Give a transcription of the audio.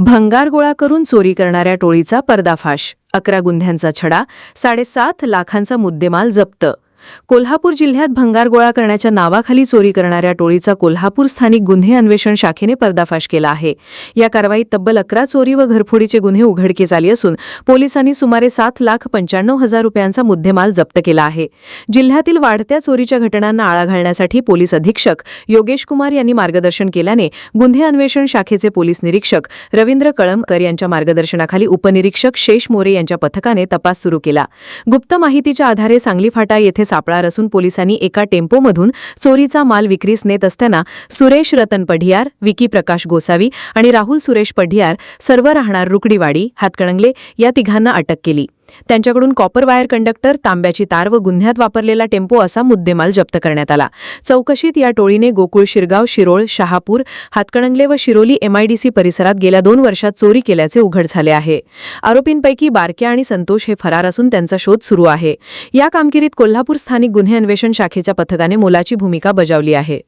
भंगार गोळा करून चोरी करणाऱ्या टोळीचा पर्दाफाश. अकरा गुन्ह्यांचा छडा साडेसात लाखांचा मुद्देमाल जप्त. कोल्हापूर जिल्ह्यात भंगार गोळा करण्याच्या नावाखाली चोरी करणाऱ्या टोळीचा कोल्हापूर स्थानिक गुन्हे अन्वेषण शाखेने पर्दाफाश केला आहे. या कारवाईत तब्बल अकरा चोरी व घरफोडीचे गुन्हे उघडकीस आले असून पोलिसांनी सुमारे सात लाख पंच्याण्णव हजार रुपयांचा मुद्देमाल जप्त केला आहे. जिल्ह्यातील वाढत्या चोरीच्या घटनांना आळा घालण्यासाठी पोलीस अधीक्षक योगेश कुमार यांनी मार्गदर्शन केल्याने गुन्हे अन्वेषण शाखेचे पोलीस निरीक्षक रवींद्र कळमकर यांच्या मार्गदर्शनाखाली उपनिरीक्षक शेष मोरे यांच्या पथकाने तपास सुरू केला. गुप्त माहितीच्या आधारे सांगली फाटा येथे सापळा रचून पोलिसांनी एका टेम्पोमधून चोरीचा माल विक्रीस नेत असताना सुरेश रतन पढियार विकी प्रकाश गोसावी आणि राहुल सुरेश पढियार सर्व राहणार रुकडीवाडी हातकणंगले या तिघांना अटक केली. त्यांच्याकडून कॉपर वायर कंडक्टर तांब्याची तार व गुन्ह्यात वापरलेला टेम्पो असा मुद्देमाल जप्त करण्यात आला. चौकशीत या टोळीने गोकुळ शिरगाव शिरोळ शहापूर हातकणंगले व शिरोली एमआयडीसी परिसरात गेल्या दोन वर्षात चोरी केल्याचे उघड झाले आहे. आरोपींपैकी बारक्या आणि संतोष हे फरार असून त्यांचा शोध सुरू आहे. या कामगिरीत कोल्हापूर स्थानिक गुन्हे अन्वेषण शाखेच्या पथकाने मोलाची भूमिका बजावली आहे.